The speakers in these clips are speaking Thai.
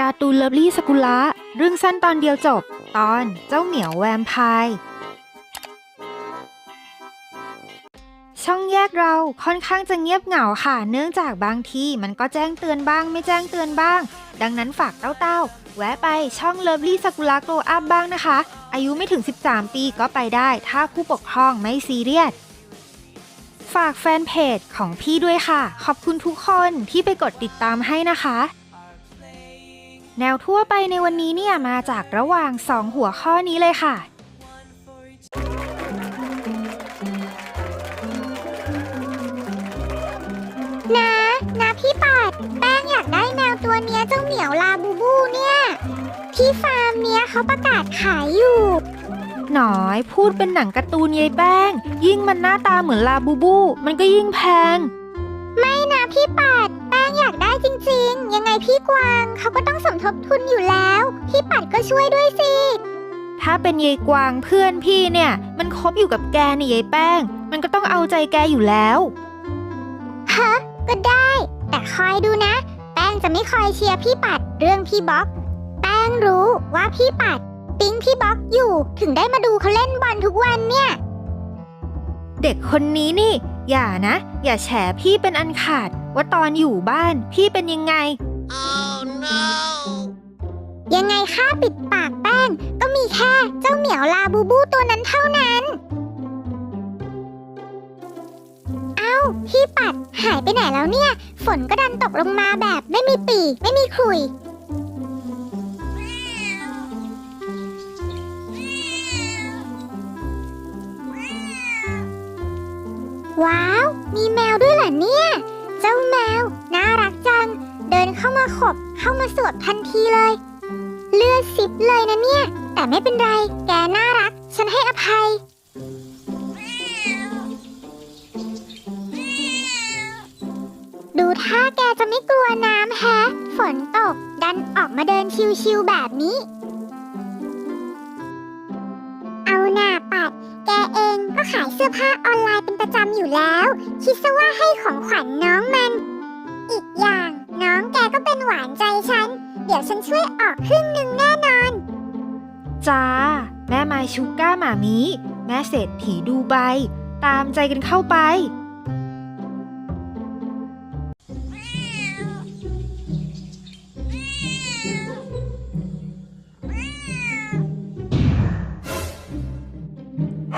การ์ตูนเลิฟลี่สกุละเรื่องสั้นตอนเดียวจบ ตอนเจ้าเหมียวแวมไพร์ช่องแยกเราค่อนข้างจะเงียบเหงาค่ะ เนื่องจากบางทีมันก็แจ้งเตือนบ้าง ไม่แจ้งเตือนบ้าง ดังนั้นฝากเต้าๆแวะไปช่องเลิฟลี่สกุละโกลอัพบ้างนะคะ อายุไม่ถึง 13 ปีก็ไปได้ถ้าผู้ปกครองไม่ซีเรียสฝากแฟนเพจของพี่ด้วยค่ะ ขอบคุณทุกคนที่ไปกดติดตามให้นะคะ แนวทั่วไปในวันนี้เนี่ยมาจากระหว่าง 2 หัวข้อนี้เลยค่ะ นะนะพี่ปัดแป้งอยากได้แมวตัวเนี้ยเจ้าเหมียวลาบูบูเนี่ย ที่ฟาร์มเนี้ยเขาประกาศขายอยู่ หน่อยพูดเป็นหนังการ์ตูนยายแป้ง ยิ่งมันหน้าตาเหมือนลาบูบู มันก็ยิ่งแพง ไม่นะพี่ปัด จริงๆ ยังไงพี่กวางเขาก็ต้องสมทบทุนอยู่แล้ว พี่ปัดก็ช่วยด้วยสิ ถ้าเป็นยายกวางเพื่อนพี่เนี่ย มันคบอยู่กับแกนี่ยายแป้ง มันก็ต้องเอาใจแกอยู่แล้วฮะก็ได้ แต่คอยดูนะ แป้งจะไม่คอยเชียร์พี่ปัดเรื่องพี่บ๊อกแป้งรู้ว่าพี่ปัดปิ๊งพี่บ๊อกอยู่ถึงได้มาดูเขาเล่นบอลทุกวันเนี่ย เด็กคนนี้นี่ อย่านะ อย่าแฉพี่เป็นอันขาด ว่าตอนอยู่บ้านพี่เป็นยังไงยังไงค่าปิดปากแป้ง ก็มีแค่เจ้าเหมียวลาบูบูตัวนั้นเท่านั้น เอ้าพี่ปัดหายไปไหนแล้วเนี่ย ฝนก็ดันตกลงมาแบบไม่มีปีไม่มีขลุยว้าว มีแมวด้วยเหรอเนี่ย เจ้าแมว น่ารักจัง เดินเข้ามาขบ เข้ามาสวดทันทีเลย เลือดซิบเลยนะเนี่ย แต่ไม่เป็นไร แกน่ารัก ฉันให้อภัย ดูท่าแกจะไม่กลัวน้ำแฮะ ฝนตก ดันออกมาเดินชิวๆแบบนี้ ก็ขายเสื้อผ้าออนไลน์เป็นประจำอยู่แล้ว คิดซะว่าให้ของขวัญน้องมัน อีกอย่างน้องแกก็เป็นหวานใจฉัน เดี๋ยวฉันช่วยออกครึ่งหนึ่งแน่นอน จ้า แม่ไมายชูก้าหมามีแม่เศรษฐีดูใบ ตามใจกันเข้าไป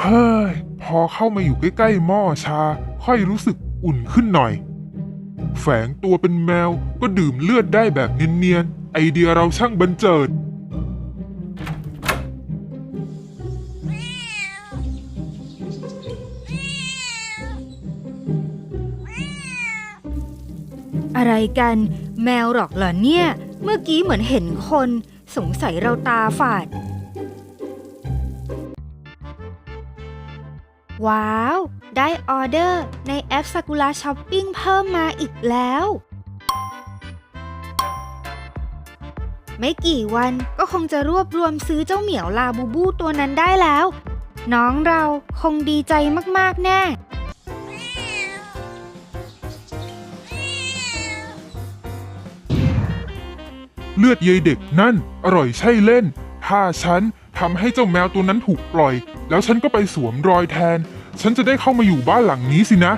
เฮ้ยพ อเข้ามาอยู่ใกล้ๆหม้อชา ค่อยรู้สึกอุ่นขึ้นหน่อย แฝงตัวเป็นแมวก็ดื่มเลือดได้แบบเนียนๆ ไอเดียเราช่างบันเจิด อะไรกัน แมวหรอกเหรอเนี่ย เมื่อกี้เหมือนเห็นคน สงสัยเราตาฝาด ว้าว ได้ออเดอร์ในแอปซากุระช้อปปิ้งเพิ่มมาอีกแล้ว ไม่กี่วันก็คงจะรวบรวมซื้อเจ้าเหมียวลาบูบูตัวนั้นได้แล้ว น้องเราคงดีใจมากๆแน่ เลือดเยยเด็กนั่น อร่อยใช่เล่น ถ้าฉันทำให้เจ้าแมวตัวนั้นถูกปล่อย แล้วฉันก็ไปสวมรอยแทน ฉันจะได้เข้ามาอยู่บ้านหลังนี้สินะ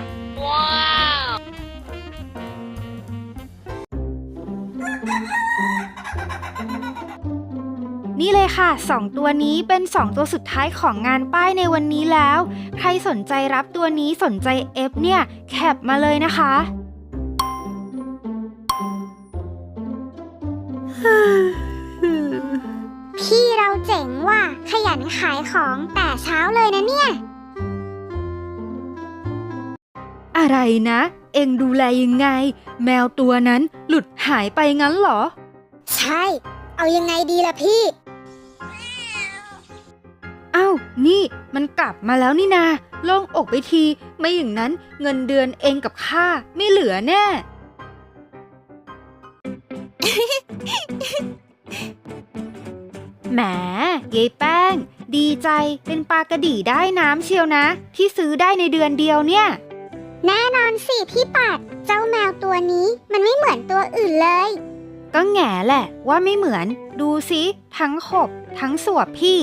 นี่เลยค่ะ2ตัวนี้เป็น2ตัวสุดท้ายของงานป้ายในวันนี้แล้ว ใครสนใจรับตัวนี้สนใจเอฟเนี่ย แคปมาเลยนะคะ นขายของแต่เช้าเลยนะเนี่ย อะไรนะ เอ็งดูแลยังไง แมวตัวนั้นหลุดหายไปงั้นเหรอ ใช่ เอายังไงดีล่ะพี่อ้าวนี่มันกลับมาแล้วนี่นาโล่งอกไปที ไม่อย่างนั้นเงินเดือนเองกับข้าไม่เหลือแน่ แหมยายแป้ง ดีใจเป็นปลากระดีได้น้ำเชียวนะ ที่ซื้อได้ในเดือนเดียวเนี่ย แน่นอนสิพี่ปัด เจ้าแมวตัวนี้มันไม่เหมือนตัวอื่นเลย ก็แง่แหละว่าไม่เหมือน ดูสิทั้งขบ ทั้งสวบพี่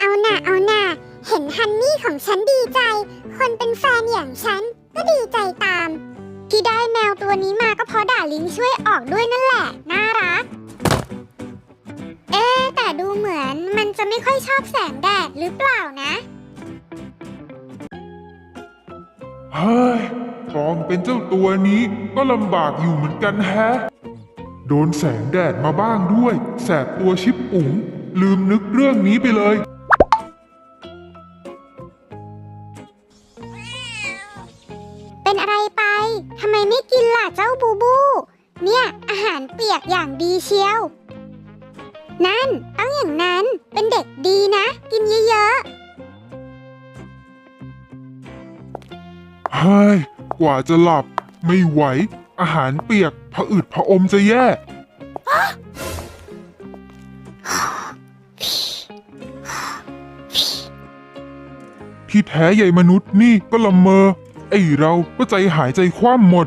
เอาหน่าเอาหน่าเห็นฮันนี่ของฉันดีใจ คนเป็นแฟนอย่างฉัน ก็ดีใจตาม ที่ได้แมวตัวนี้มาก็เพราะด่าลิงช่วยออกด้วยนั่นแหละน่า อยชอบแสงแดดหรือเปล่านะ เฮ้ยปลอมเป็นเจ้าตัวนี้ก็ลำบากอยู่เหมือนกันแฮะ โดนแสงแดดมาบ้างด้วย แสบตัวชิบปุ๋งลืมนึกเรื่องนี้ไปเลย เป็นอะไรไป ทำไมไม่กินล่ะเจ้าบูบู เนี่ย อาหารเปียกอย่างดีเชียว นั่นต้องอย่างนั้นเป็นเด็กดีนะ กินเยอะเฮ้ยกว่าจะหลับ ไม่ไหว อาหารเปียกผะอืดผะอมจะแย่ที่แท้ใหญ่มนุษย์นี่ก็ละเมอ ไอเราก็ใจหายใจคว่ำหมด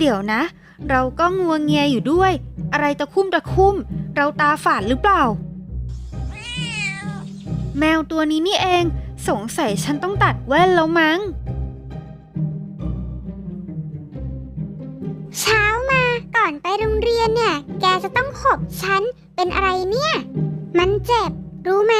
เอ๊ะเดี๋ยวนะ เราก็งัวงเงียอยู่ด้วย อะไรตะคุ่มตะคุ่ม เราตาฝาดหรือเปล่า แมวตัวนี้นี่เอง สงสัยฉันต้องตัดแว่นแล้วมั้งๆเช้ามาก่อนไปโรงเรียนเนี่ย แกจะต้องขบฉันเป็นอะไรเนี่ย มันเจ็บ รู้ไหม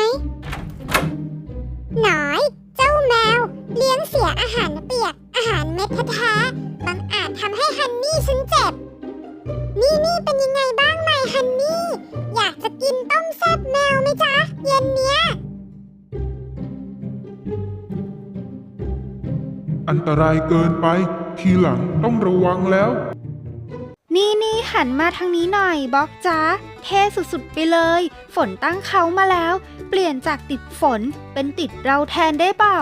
อันตรายเกินไป ทีหลังต้องระวังแล้ว นี่นี่หันมาทางนี้หน่อยบ็อกจ้าเท่สุดๆไปเลย ฝนตั้งเขามาแล้ว เปลี่ยนจากติดฝนเป็นติดเราแทนได้เปล่า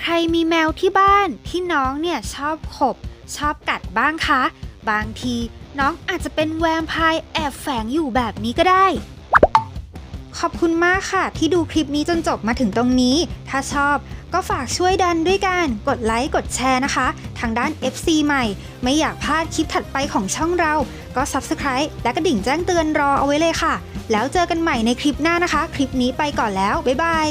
ใครมีแมวที่บ้านที่น้องเนี่ยชอบขบ ชอบกัดบ้างคะ บางทีน้องอาจจะเป็นแวมไพร์แอบแฝงอยู่แบบนี้ก็ได้ ขอบคุณมากค่ะ ที่ดูคลิปนี้จนจบมาถึงตรงนี้ ถ้าชอบก็ฝากช่วยดันด้วยการกดไลค์ กดแชร์นะคะ ทางด้าน FC ใหม่ ไม่อยากพลาดคลิปถัดไปของช่องเรา ก็ Subscribe และกระดิ่งแจ้งเตือนรอเอาไว้เลยค่ะ แล้วเจอกันใหม่ในคลิปหน้านะคะ คลิปนี้ไปก่อนแล้ว บ๊ายบาย